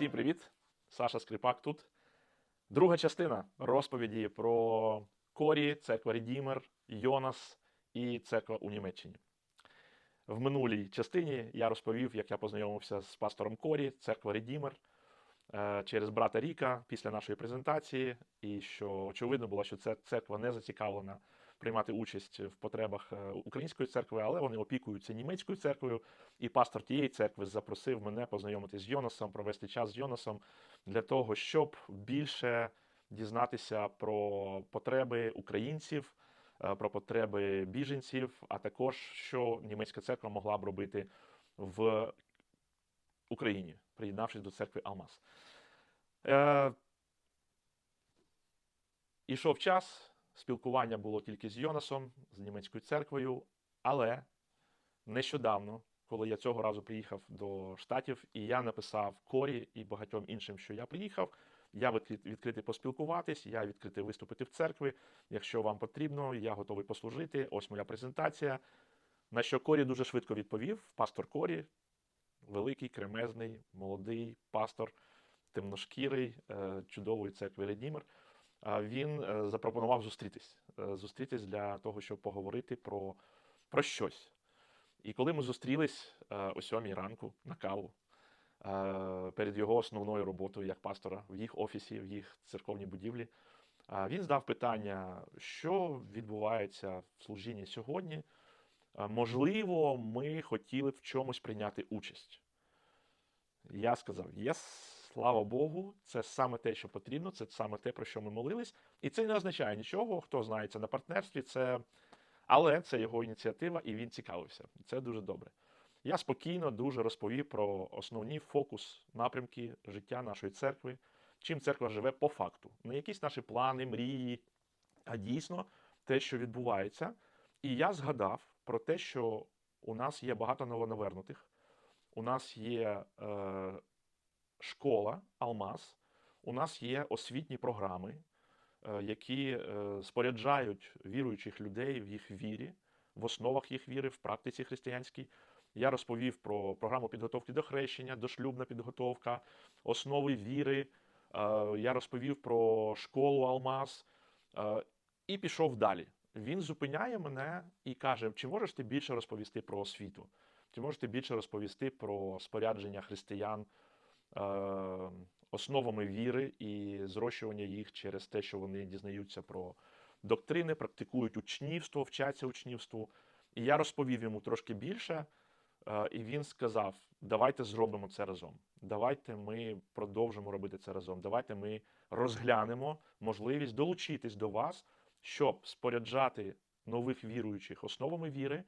Всім привіт! Саша Скрипак тут. Друга частина розповіді про Корі, церква Рідімер, Йонас і церква у Німеччині. В минулій частині я розповів, як я познайомився з пастором Корі, церква Рідімер, е, через брата Ріка після нашої презентації, і що очевидно було, що ця церква не зацікавлена приймати участь в потребах е, української церкви, але вони опікуються німецькою церквою. І пастор тієї церкви запросив мене познайомитися з Йонасом, провести час з Йонасом для того, щоб більше дізнатися про потреби українців, е, про потреби біженців, а також що німецька церква могла б робити в Україні, приєднавшись до церкви Алмаз. Е, Ішов час, спілкування було тільки з Йонасом, з німецькою церквою, але нещодавно, коли я цього разу приїхав до Штатів, і я написав Корі і багатьом іншим, що я приїхав. Я відкрит- відкритий поспілкуватись, я відкритий виступити в церкві. Якщо вам потрібно, я готовий послужити. Ось моя презентація. На що Корі дуже швидко відповів. Пастор Корі, великий, кремезний, молодий пастор, темношкірий, е, чудової церкви Редімер. Він е, запропонував зустрітись. Е, Зустрітись для того, щоб поговорити про, про щось. І коли ми зустрілись е, о сьомій ранку на каву перед його основною роботою як пастора в їх офісі, в їх церковній будівлі, він здав питання, що відбувається в служінні сьогодні. Можливо, ми хотіли б в чомусь прийняти участь. Я сказав: Єс, слава Богу, це саме те, що потрібно, це саме те, про що ми молились. І це не означає нічого, хто знається на партнерстві, це... але це його ініціатива, і він цікавився. Це дуже добре. Я спокійно дуже розповів про основні фокус напрямки життя нашої церкви, чим церква живе по факту. Не якісь наші плани, мрії, а дійсно те, що відбувається. І я згадав про те, що у нас є багато новонавернутих, у нас є е, школа Алмаз, у нас є освітні програми, е, які е, споряджають віруючих людей в їх вірі, в основах їх віри, в практиці християнській. Я розповів про програму підготовки до хрещення, дошлюбна підготовка, основи віри. Е, Я розповів про школу Алмаз і пішов далі. Він зупиняє мене і каже: чи можеш ти більше розповісти про освіту? Чи можеш ти більше розповісти про спорядження християн основами віри і зрощування їх через те, що вони дізнаються про доктрини, практикують учнівство, вчаться учнівству. І я розповів йому трошки більше, е, і він сказав: давайте зробимо це разом. Давайте ми продовжимо робити це разом. Давайте ми розглянемо можливість долучитись до вас, щоб споряджати нових віруючих основами віри,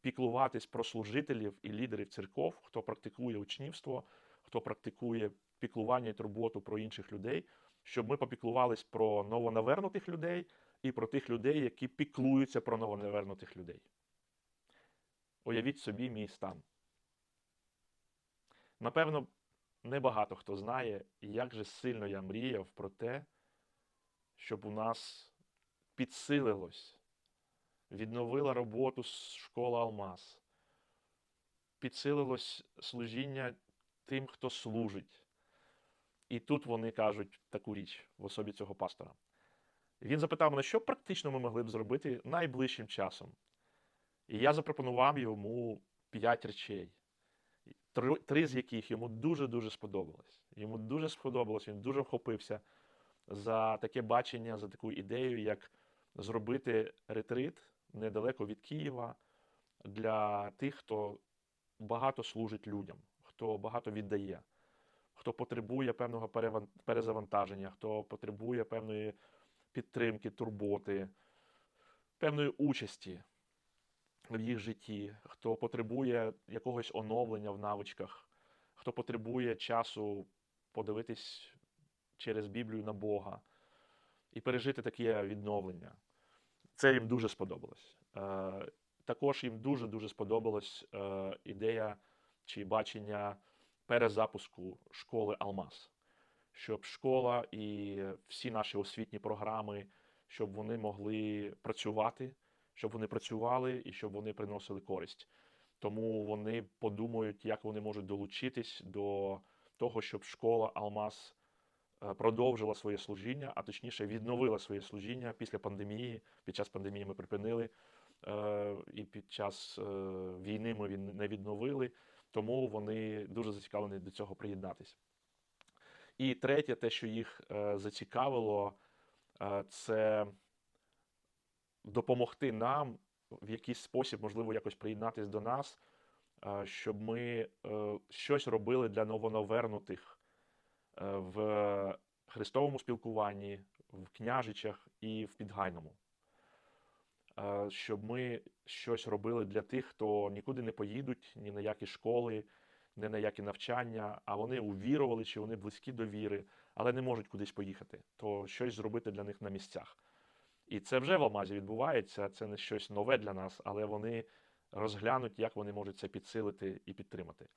піклуватись про служителів і лідерів церков, хто практикує учнівство, хто практикує піклування і турботу про інших людей, щоб ми попіклувались про новонавернутих людей і про тих людей, які піклуються про новонавернутих людей. Уявіть собі мій стан. Напевно, небагато хто знає, як же сильно я мріяв про те, щоб у нас підсилилось, відновила роботу школа Алмаз, підсилилось служіння тим, хто служить. І тут вони кажуть таку річ в особі цього пастора. Він запитав мене, що практично ми могли б зробити найближчим часом. І я запропонував йому п'ять речей, три, три з яких йому дуже-дуже сподобалось. Йому дуже сподобалось, він дуже вхопився за таке бачення, за таку ідею, як зробити ретрит недалеко від Києва для тих, хто багато служить людям, хто багато віддає, хто потребує певного перезавантаження, хто потребує певної підтримки, турботи, певної участі в їх житті, хто потребує якогось оновлення в навичках, хто потребує часу подивитись через Біблію на Бога і пережити таке відновлення. Це їм дуже сподобалось. Е, також їм дуже-дуже сподобалась е, ідея чи бачення перезапуску школи Алмаз, щоб школа і всі наші освітні програми, щоб вони могли працювати, щоб вони працювали і щоб вони приносили користь. Тому вони подумають, як вони можуть долучитись до того, щоб школа Алмаз е, продовжила своє служіння, а точніше відновила своє служіння після пандемії. Під час пандемії ми припинили, е, і під час е, війни ми не відновили, тому вони дуже зацікавлені до цього приєднатися. І третє, те, що їх е, зацікавило, е, це допомогти нам в якийсь спосіб, можливо, якось приєднатись до нас, е, щоб ми щось робили для новонавернутих в христовому спілкуванні, в княжичах і в підгайному. Щоб ми щось робили для тих, хто нікуди не поїдуть, ні на які школи, ні на які навчання, а вони увірували, чи вони близькі до віри, але не можуть кудись поїхати, то щось зробити для них на місцях. І це вже в Алмазі відбувається, це не щось нове для нас, але вони розглянуть, як вони можуть це підсилити і підтримати.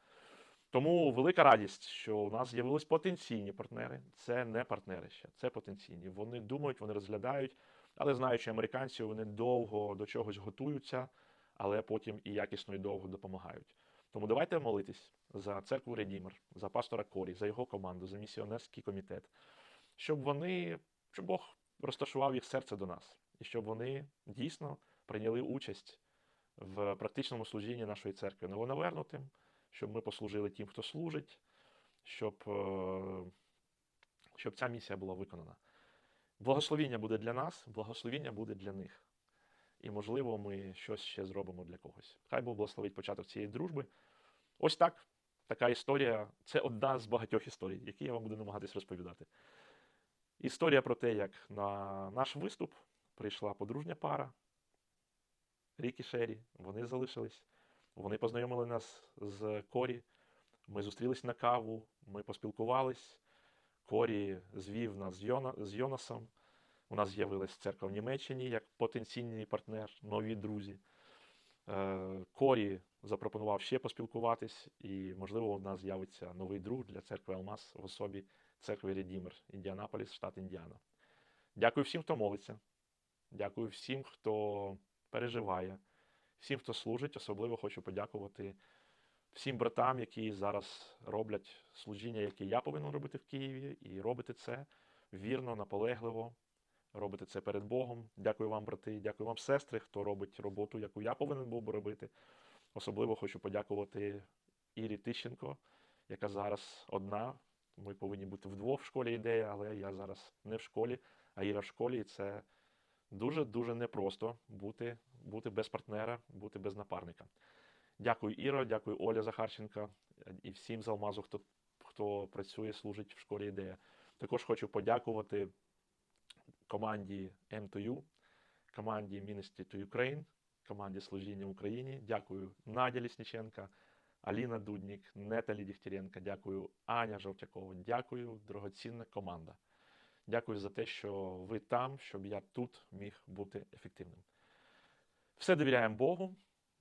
Тому велика радість, що у нас з'явились потенційні партнери. Це не партнери ще, це потенційні. Вони думають, вони розглядають, але знаючи американців, вони довго до чогось готуються, але потім і якісно і довго допомагають. Тому давайте молитись за церкву Редімер, за пастора Корі, за його команду, за місіонерський комітет, щоб вони, щоб Бог розташував їх серце до нас, і щоб вони дійсно прийняли участь в практичному служінні нашої церкви новонавернутим, щоб ми послужили тим, хто служить, щоб, е, щоб ця місія була виконана. Благословіння буде для нас, благословіння буде для них. І, можливо, ми щось ще зробимо для когось. Хай Бог благословить початок цієї дружби. Ось так. Така історія це одна з багатьох історій, які я вам буду намагатись розповідати. Історія про те, як на наш виступ прийшла подружня пара Рік і Шері. Вони залишились. Вони познайомили нас з Корі. Ми зустрілись на каву, ми поспілкувались. Корі звів нас з, Йона, з Йонасом. У нас з'явилась церква в Німеччині як потенційний партнер, нові друзі. Е, Корі запропонував ще поспілкуватись, і, можливо, у нас з'явиться новий друг для церкви Алмаз в особі церкви Редімер, Індіанаполіс, штат Індіана. Дякую всім, хто молиться. Дякую всім, хто переживає, всім, хто служить. Особливо хочу подякувати всім братам, які зараз роблять служіння, яке я повинен робити в Києві, і робити це вірно, наполегливо. Робити це перед Богом. Дякую вам, брати, дякую вам, сестри, хто робить роботу, яку я повинен був би робити. Особливо хочу подякувати Ірі Тищенко, яка зараз одна. Ми повинні бути вдвох в школі ідея, але я зараз не в школі, а Іра в школі, і це дуже-дуже непросто бути, бути без партнера, бути без напарника. Дякую, Іро, дякую Оля Захарченка і всім з Алмазу, хто, хто працює, служить в школі ідея. Також хочу подякувати команді M2U, команді Ministry to Ukraine, команді служіння Україні. Дякую Надя Лісніченка, Аліна Дуднік, Неталі Дігтяренка, дякую Аня Жовтякова, дякую, дорогоцінна команда. Дякую за те, що ви там, щоб я тут міг бути ефективним. Все довіряємо Богу.